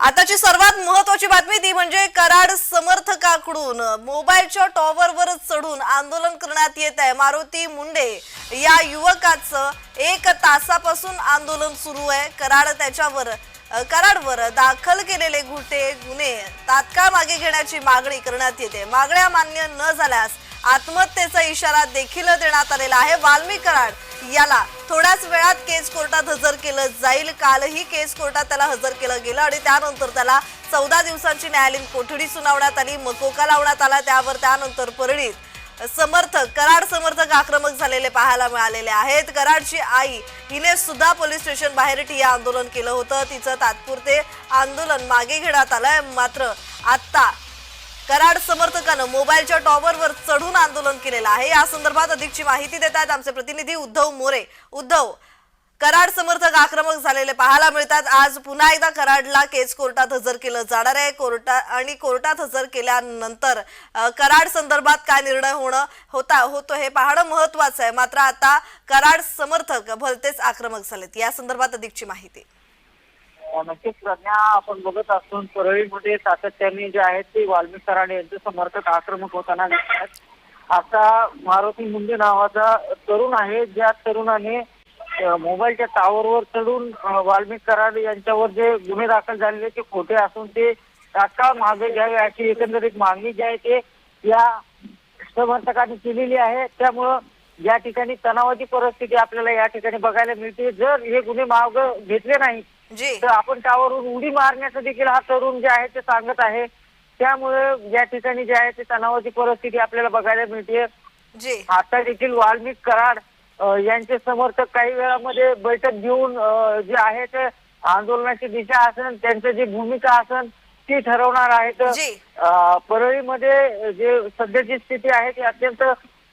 आताची सर्वात महत्वाची बातमी ती म्हणजे कराड समर्थकाकडून मोबाईलच्या टॉवरवर चढून आंदोलन करण्यात येत आहे. मारुती मुंडे या युवकाचं एक तासापासून आंदोलन सुरू आहे. कराड त्याच्यावर कराडवर दाखल केलेले गुटे गुन्हे तात्काळ मागे घेण्याची मागणी करण्यात येते. मागण्या मान्य न झाल्यास आत्महत्येचा इशारा देखील देण्यात आलेला आहे. वाल्मिक कराड याला. थोड्याच वेळात केस कोर्टात हजर केलं जाईल. कालही केस कोर्टात त्याला हजर केलं गेलं आणि त्यानंतर त्याला चौदा दिवसांची न्यायालयीन कोठडी सुनावण्यात आली. मकोका लावण्यात आला. त्यावर त्यानंतर परळीत समर्थक कराड समर्थक आक्रमक झालेले पाहायला मिळालेले आहेत. कराडची आई हिने सुद्धा पोलीस स्टेशन बाहेर ठिया आंदोलन केलं होतं. तिचं तात्पुरते आंदोलन मागे घेण्यात आलंय. मात्र आत्ता कराड समर्थकानं मोबाईलच्या टॉवरवर चढून आंदोलन केलेलं आहे. या संदर्भात अधिकची माहिती देत आहेत आमचे प्रतिनिधी उद्धव मोरे. उद्धव कराड समर्थक आक्रमक झालेले पाहायला मिळतात. आज पुन्हा एकदा कराडला केस कोर्टात हजर केलं जाणार आहे. कोर्टा आणि कोर्टात हजर केल्यानंतर कराड संदर्भात काय निर्णय होणं होता होतो हे पाहणं महत्वाचं आहे. मात्र आता कराड समर्थक भलतेच आक्रमक झालेत. या संदर्भात अधिकची माहिती. नक्कीच प्रज्ञा आपण बघत असून परळीमध्ये सातत्याने जे आहेत ते वाल्मिक कराड यांचे समर्थक आक्रमक होताना दिसत आहेत आता मारुती मुंडे नावाचा तरुण आहे ज्या तरुणाने मोबाईलच्या टावरवर चढून वाल्मिक कराड यांच्यावर जे गुन्हे दाखल झालेले ते खोटे असून ते तात्काळ मागे घ्यावे अशी एकंदरीत मागणी जी आहे ते या समर्थकांनी केलेली आहे. त्यामुळं या ठिकाणी तणावाची परिस्थिती आपल्याला या ठिकाणी बघायला मिळते. जर हे गुन्हे माग घेतले नाही जी. तर आपण त्यावरून उडी मारण्याचं देखील हा तरुण जे आहे ते सांगत आहे. त्यामुळे या ठिकाणी जे आहे ते तणावाची परिस्थिती आपल्याला बघायला मिळते जी. आता देखील वाल्मिक कराड अ, यांचे समर्थक काही वेळामध्ये बैठक घेऊन अ, जे आहे ते आंदोलनाची दिशा असेल त्यांची जी भूमिका असेल ती ठरवणार आहेत. जी. अ, परळीमध्ये जे सध्याची स्थिती आहे ती अत्यंत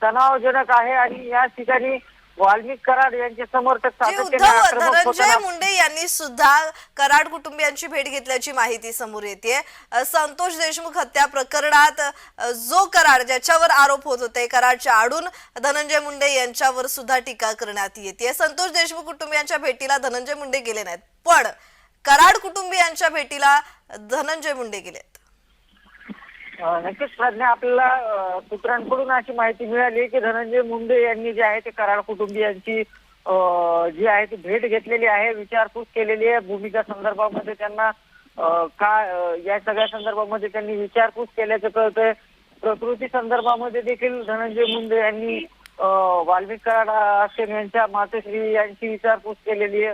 तणावजनक आहे आणि या ठिकाणी वाल्मिक कराड यांचे समर्थक जी सातत्याने उद्धव आक्रमक धनंजय होताना मुंडे यांनी सुद्धा कराड कुटुंबियांची भेट घेतल्याची माहिती समोर येते संतोष देशमुख हत्या प्रकरणात अ, जो कराड ज्याच्यावर आरोप होत होते कराडच्या आडून धनंजय मुंडे यांच्यावर सुद्धा टीका करण्यात येते संतोष देशमुख कुटुंबियांच्या भेटीला धनंजय मुंडे गेले नाहीत पण कराड कुटुंबियांच्या भेटीला धनंजय मुंडे गेलेत. नक्कीच प्रज्ञा आपल्याला सूत्रांकडून अशी माहिती मिळाली की धनंजय मुंडे यांनी जे आहे ते कराड कुटुंबियांची जी आहे ती भेट घेतलेली आहे विचारपूस केलेली आहे. भूमिका संदर्भामध्ये त्यांना का काय या सगळ्या संदर्भामध्ये त्यांनी विचारपूस केल्याचं कळतंय. प्रकृती संदर्भामध्ये देखील धनंजय मुंडे यांनी वाल्मिक कराड आश्रम यांच्या मातोश्री यांची विचारपूस केलेली आहे.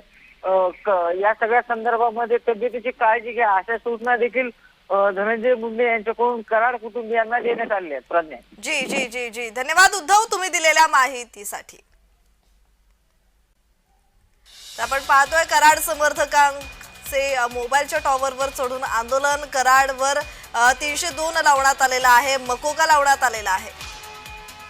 या सगळ्या संदर्भामध्ये तब्येतीची काळजी घ्या अशा सूचना देखील धनंजय मुंडे यांच्याकडून कराड कुटुंबियांना देण्यात आले आहेत प्रज्ञा. जी जी जी जी. धन्यवाद उद्धव तुम्ही दिलेल्या माहितीसाठी. तर आपण पाहतोय कराड समर्थकांचे मोबाईलच्या टॉवरवर चढून आंदोलन. कराडवर तीनशे दोन लावण्यात आलेलं आहे मकोका लावण्यात आलेला आहे.